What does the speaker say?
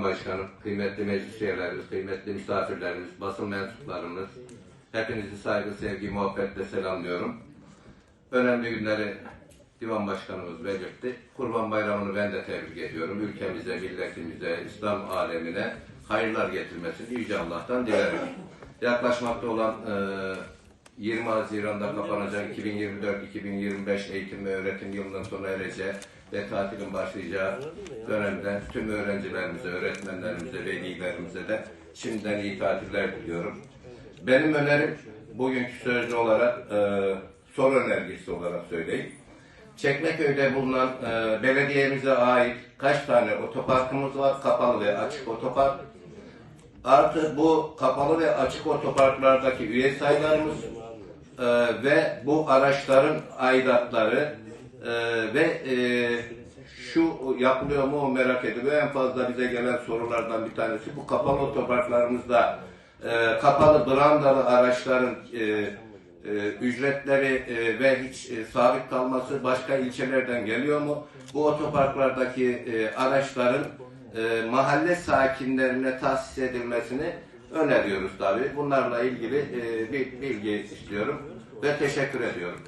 Başkanım, kıymetli meclis üyelerimiz, kıymetli misafirlerimiz, basın mensuplarımız, hepinizi saygı, sevgi, muhabbetle selamlıyorum. Önemli günleri Divan Başkanımız belirtti. Kurban Bayramı'nı ben de tebrik ediyorum. Ülkemize, milletimize, İslam alemine hayırlar getirmesini Yüce Allah'tan dilerim. Yaklaşmakta olan e, 20 Haziran'da kapanacak 2024-2025 eğitim ve öğretim yılından sona ereceği ve tatilin başlayacağı dönemden tüm öğrencilerimize, öğretmenlerimize, velilerimize de şimdiden iyi tatiller diliyorum. Benim önerim bugünkü sözlü olarak e, soru önergesi olarak söyleyeyim. Çekmeköy'de bulunan e, belediyemize ait kaç tane otoparkımız var? Kapalı ve açık otopark. Artı bu kapalı ve açık otoparklardaki üye sayılarımız e, ve bu araçların aidatları e, ve e, şu yapılıyor mu o merak ediliyor. En fazla bize gelen sorulardan bir tanesi bu kapalı otoparklarımızda e, kapalı brandalı araçların e, e, ücretleri e, ve hiç e, sabit kalması başka ilçelerden geliyor mu? Bu otoparklardaki e, araçların e, mahalle sakinlerine tahsis edilmesini öneriyoruz tabi. Bunlarla ilgili e, bir bilgi istiyorum ve teşekkür ediyorum.